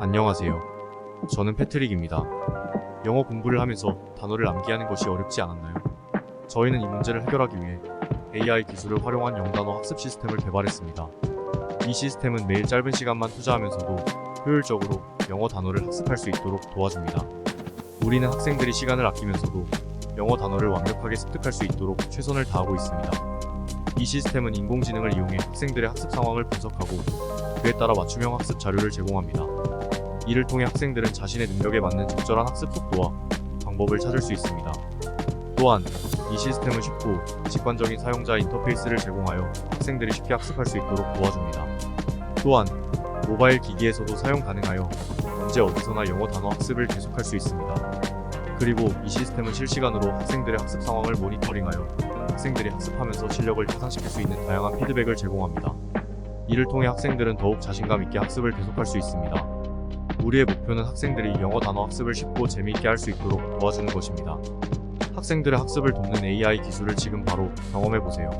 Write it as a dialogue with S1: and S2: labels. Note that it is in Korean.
S1: 안녕하세요. 저는 패트릭입니다. 영어 공부를 하면서 단어를 암기하는 것이 어렵지 않았나요? 저희는 이 문제를 해결하기 위해 AI 기술을 활용한 영단어 학습 시스템을 개발했습니다. 이 시스템은 매일 짧은 시간만 투자하면서도 효율적으로 영어 단어를 학습할 수 있도록 도와줍니다. 우리는 학생들이 시간을 아끼면서도 영어 단어를 완벽하게 습득할 수 있도록 최선을 다하고 있습니다. 이 시스템은 인공지능을 이용해 학생들의 학습 상황을 분석하고 그에 따라 맞춤형 학습 자료를 제공합니다. 이를 통해 학생들은 자신의 능력에 맞는 적절한 학습 속도와 방법을 찾을 수 있습니다. 또한 이 시스템은 쉽고 직관적인 사용자 인터페이스를 제공하여 학생들이 쉽게 학습할 수 있도록 도와줍니다. 또한 모바일 기기에서도 사용 가능하여 언제 어디서나 영어 단어 학습을 계속할 수 있습니다. 그리고 이 시스템은 실시간으로 학생들의 학습 상황을 모니터링하여 학생들이 학습하면서 실력을 향상시킬 수 있는 다양한 피드백을 제공합니다. 이를 통해 학생들은 더욱 자신감 있게 학습을 계속할 수 있습니다. 우리의 목표는 학생들이 영어 단어 학습을 쉽고 재미있게 할 수 있도록 도와주는 것입니다. 학생들의 학습을 돕는 AI 기술을 지금 바로 경험해 보세요.